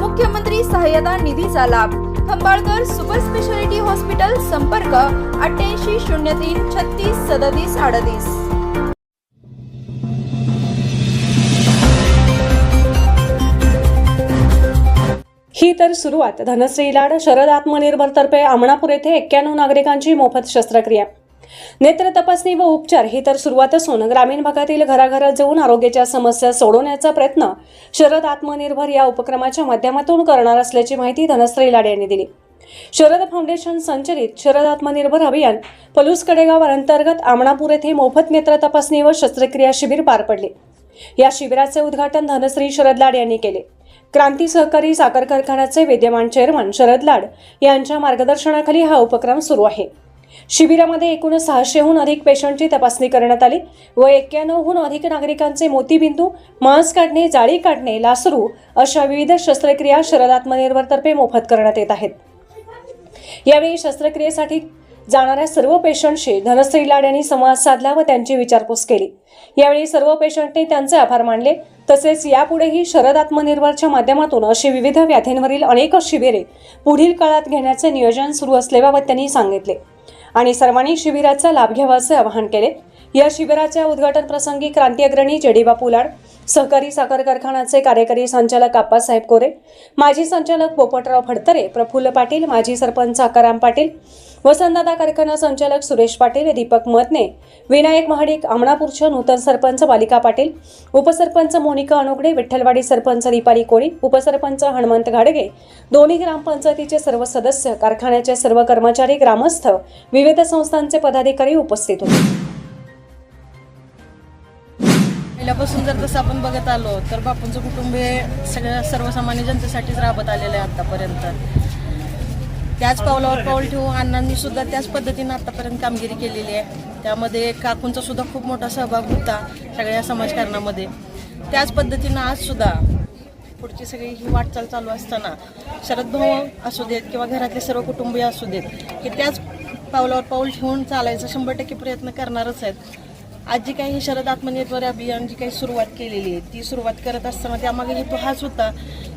मुख्यमंत्री सहाय्यता निधीचा लाभ. खंबाळकर सुपर स्पेशालिटी हॉस्पिटल संपर्क अठ्ठ्याऐंशी शून्य तीन छत्तीस सदतीस अडतीस. ही तर सुरुवात. धनश्री लाड शरद आत्मनिर्भर तर्फे आमणापूर येथे एक्क्याण्णव नागरिकांची मोफत शस्त्रक्रिया. नेत्र तपासणी व उपचार ही तर सुरुवात असून ग्रामीण भागातील घराघरात जाऊन आरोग्याच्या समस्या सोडवण्याचा प्रयत्न शरद आत्मनिर्भर या उपक्रमाच्या माध्यमातून करणार असल्याची माहिती धनश्री लाड यांनी दिली. शरद फाउंडेशन संचलित शरद आत्मनिर्भर अभियान पलूस कडेगाव अंतर्गत आमणापूर येथे मोफत नेत्र तपासणी व शस्त्रक्रिया शिबिर पार पडले. या शिबिराचे उद्घाटन धनश्री शरद लाड यांनी केले. क्रांती सहकारी साखर कारखान्याचे विद्यमान चेअरमन शरद लाड यांच्या मार्गदर्शनाखाली हा उपक्रम सुरू आहे. शिबिरामध्ये एकूण सहाशेहून अधिक पेशंटची तपासणी करण्यात आली व एक्क्याण्णवहून अधिक नागरिकांचे मोतीबिंदू मांस काढणे जाळी काढणे लासरू अशा विविध शस्त्रक्रिया शरद आत्मनिर्भरतर्फे मोफत करण्यात येत आहेत. यावेळी शस्त्रक्रियेसाठी जाणाऱ्या सर्व पेशंटशी धनश्री लाड यांनी संवाद साधला व त्यांची विचारपूस केली. यावेळी सर्व पेशंटने त्यांचे आभार मानले. तसेच यापुढेही शरद आत्मनिर्भरच्या माध्यमातून अशी विविध व्याधींवरील अनेक शिबिरे पुढील काळात घेण्याचे नियोजन सुरू असल्याबाबत त्यांनी सांगितले. आणि सर्वांनी शिबिराचा लाभ घ्यावा असे आवाहन केले. या शिबिराच्या उद्घाटन प्रसंगी क्रांती अग्रणी जडीबा पुलाड सहकारी साखर कारखान्याचे कार्यकारी संचालक आप्पासाहेब कोरे माजी संचालक पोपटराव फडतरे प्रफुल्ल पाटील माजी सरपंच आकाराम पाटील वसंतदादा कारखाना संचालक सुरेश पाटील दीपक मतने विनायक महाडिक आमणापूरच्या नूतन सरपंच बालिका पाटील उपसरपंच मोनिका अनोगडे विठ्ठलवाडी सरपंच दीपाली कोळी उपसरपंच हनुमंत घाडगे दोन्ही ग्रामपंचायतीचे सर्व सदस्य कारखान्याचे सर्व कर्मचारी ग्रामस्थ विविध संस्थांचे पदाधिकारी उपस्थित होते. पहिल्यापासून जर तसं आपण बघत आलो तर बापूंचं कुटुंब हे सगळ्या सर्वसामान्य जनतेसाठीच राबत आलेलं आहे आतापर्यंत. त्याच पावलावर पाऊल ठेवून अण्णांनी सुद्धा त्याच पद्धतीनं आतापर्यंत कामगिरी केलेली आहे. त्यामध्ये काकूंचा सुद्धा खूप मोठा सहभाग होता सगळ्या समाजकारणामध्ये. त्याच पद्धतीनं आज सुद्धा पुढची सगळी ही वाटचाल चालू असताना शरद भाऊ असू देत किंवा घरातले सर्व कुटुंबीय असू देत हे त्याच पावलावर पाऊल ठेवून चालायचा शंभर टक्के प्रयत्न करणारच आहेत. आज जी काही शरद आत्मनिर्भर अभियान जी काही सुरुवात केलेली आहे ती सुरुवात करत असताना त्यामागे हेतू हाच होता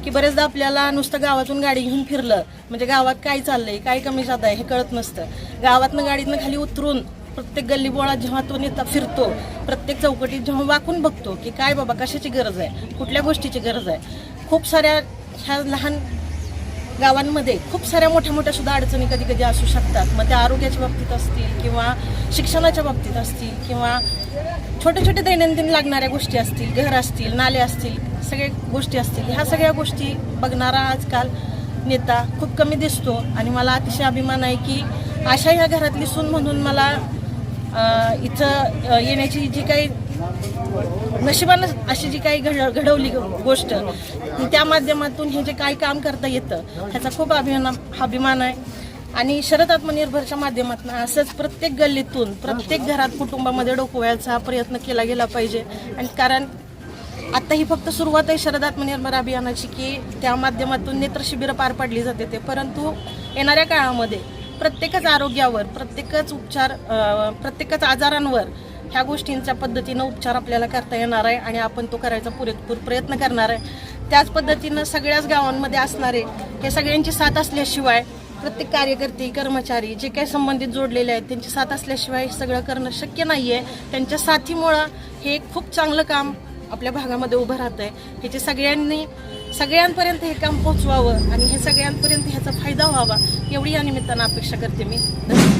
की बरेचदा आपल्याला नुसतं गावातून गाडी घेऊन फिरलं म्हणजे गावात काय चाललंय काय कमी जात आहे हे कळत नसतं. गावातनं गाडीतनं खाली उतरून प्रत्येक गल्लीबोळात जेव्हा तो नेता फिरतो प्रत्येक चौकटीत जेव्हा वाकून बघतो की काय बाबा कशाची गरज आहे कुठल्या गोष्टीची गरज आहे. खूप साऱ्या ह्या लहान गावांमध्ये खूप साऱ्या मोठ्या मोठ्या सुद्धा अडचणी कधी कधी असू शकतात. मग त्या आरोग्याच्या बाबतीत असतील किंवा शिक्षणाच्या बाबतीत असतील किंवा छोटे छोटे दैनंदिन लागणाऱ्या गोष्टी असतील घर असतील नाले असतील सगळ्या गोष्टी असतील ह्या सगळ्या गोष्टी बघणारा आजकाल नेता खूप कमी दिसतो. आणि मला अतिशय अभिमान आहे की अशा ह्या घरातली सून म्हणून मला इथं येण्याची जी काही नशिबानं अशी जी काही घड घडवली गोष्ट त्या माध्यमातून हे जे काही काम करता येतं ह्याचा खूप अभिमान अभिमान आहे. आणि शरद आत्मनिर्भरच्या माध्यमातून असंच प्रत्येक गल्लीतून प्रत्येक घरात कुटुंबामध्ये डोकवायचा प्रयत्न केला गेला पाहिजे. आणि कारण आता ही फक्त सुरुवात आहे शरद आत्मनिर्भर अभियानाची की त्या माध्यमातून नेत्र शिबिरं पार पाडली जाते ते. परंतु येणाऱ्या काळामध्ये प्रत्येकच आरोग्यावर प्रत्येकच उपचार प्रत्येकच आजारांवर ह्या गोष्टींच्या पद्धतीनं उपचार आपल्याला करता येणार आहे आणि आपण तो करायचा पुरेपूर प्रयत्न करणार आहे. त्याच पद्धतीनं सगळ्याच गावांमध्ये असणारे हे सगळ्यांची साथ असल्याशिवाय प्रत्येक कार्यकर्ते कर्मचारी जे काही संबंधित जोडलेले आहेत त्यांची साथ असल्याशिवाय हे सगळं करणं शक्य नाही आहे त्यांच्या साथीमुळं हे खूप चांगलं काम आपल्या भागामध्ये उभं राहत आहे ह्याचे सगळ्यांनी सगळ्यांपर्यंत हे काम पोचवावं आणि हे सगळ्यांपर्यंत ह्याचा फायदा व्हावा एवढी या निमित्तानं अपेक्षा करते मी. धन्यवाद.